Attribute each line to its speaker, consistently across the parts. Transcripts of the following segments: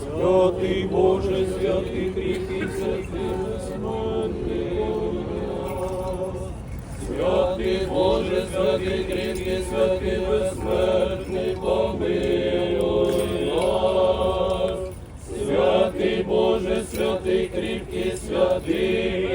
Speaker 1: Святий Боже, святий кріпкий, святий безсмертний. Святий Боже, святий кріпкий, святий безсмертний, помилуй нас. Святий Боже, святий кріпкий, святий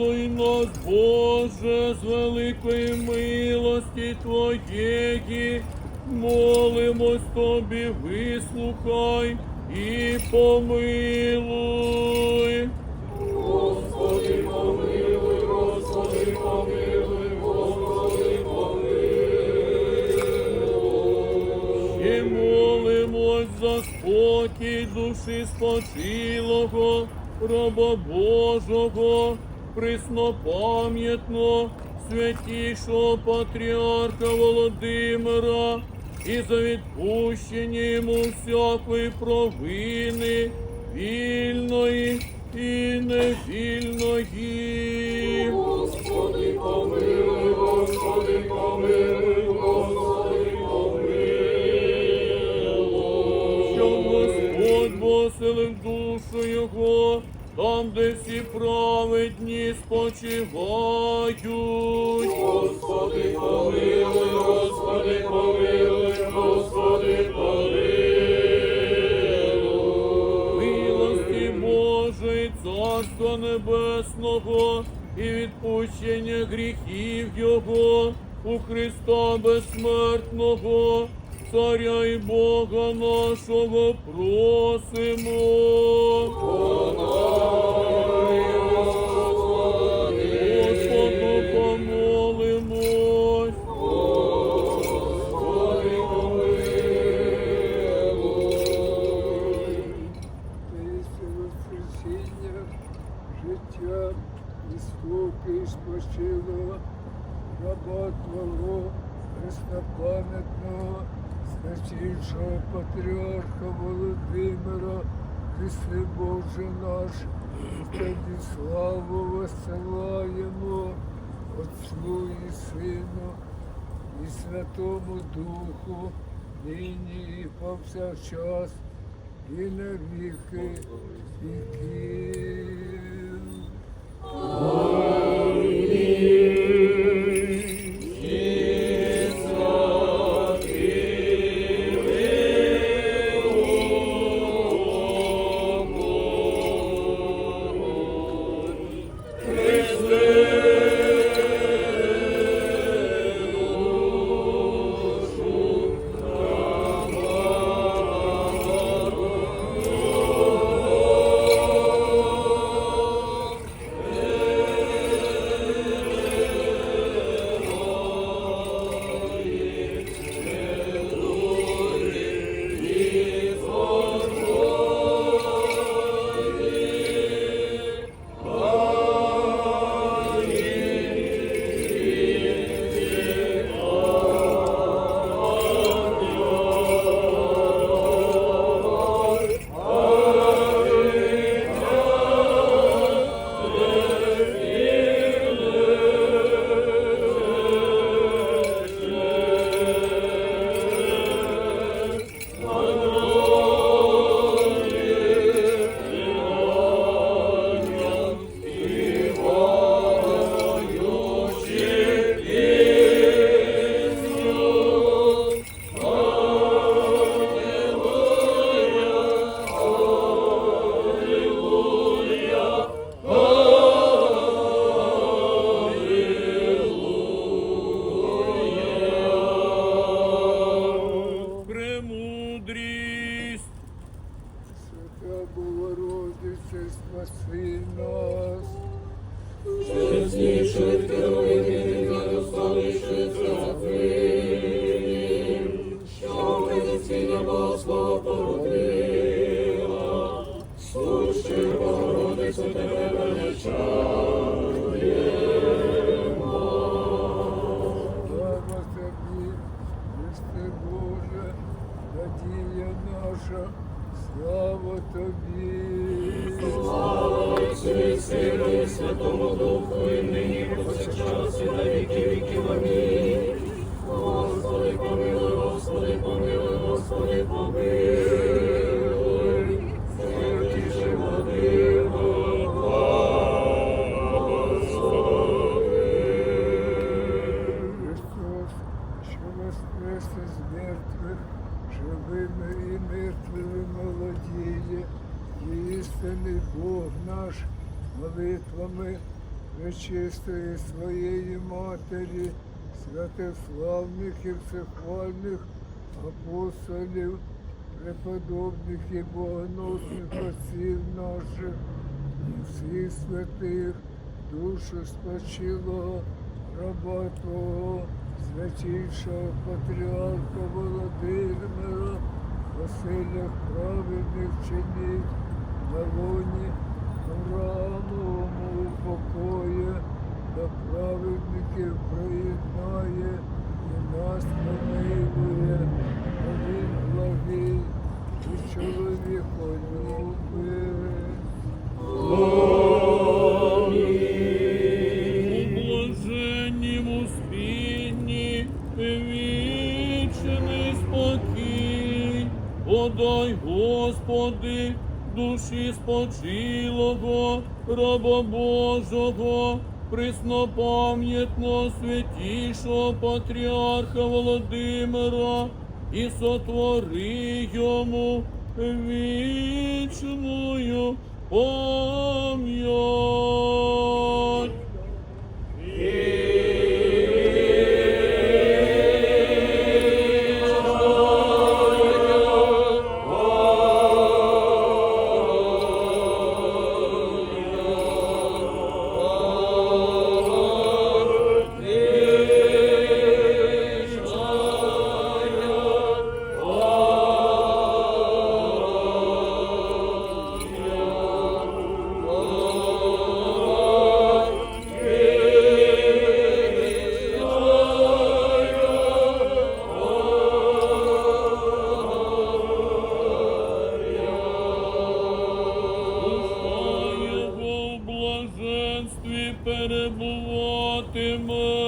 Speaker 1: Помилуй нас, Боже, з великої милості Твоєї, молимось Тобі, вислухай і помилуй. Господи, помилуй, Господи, помилуй, Господи, помилуй. І молимось за спокій душі спочилого, раба Божого, преснопам'ятно, святішого патріарха Володимира, і за відпущення йому всякої провини, вільної і невільної. Господи, помилуй, Господи, помилуй, Господи, помилуй. Щоб Господь поселив душу його, там, де всі праведні спочивають. Господи, помилуй, Господи, помилуй, Господи, помилуй.
Speaker 2: Милості Божої, Царства Небесного і відпущення гріхів Його у Христа безсмертного. Царя і Бога нашого просимо. Господу помолимось.
Speaker 3: Після воскресіння життя і спокій спочило раба Твого Христопам'ятного святішого патріарха Володимира, Христи Боже наш, і тобі славу висилаємо Отцю і Сину і Святому Духу, нині і повсякчас, і на віки Богородице, спаси нас.
Speaker 2: Чесніше керує недоставніше що медицина Богослова породила, сущий Богородицю тебе величаємо.
Speaker 3: Слава тобі, Христе Боже, надія наша, слава тобі.
Speaker 2: Отцю і Сину, і Святому Духу, і нині, повсякчас, і на віки віків. Амінь. Господи, помилуй, Господи, помилуй, Господи, помилуй.
Speaker 3: Пречистої своєї Матері, святославних і всехвальних апостолів, преподобних і богоносних отців наших, і всіх святих, душу спочилого раба Твого, святішого патріарха Володимира, Василях праведних чинить, на луні Авраамовому упокоє, до праведників приєднає і нас помилує, один благий
Speaker 2: душі спочилого, раба Божого, приснопам'ятно святішого патріарха Володимира, і сотвори йому вічною пом'ять. перебуватиме.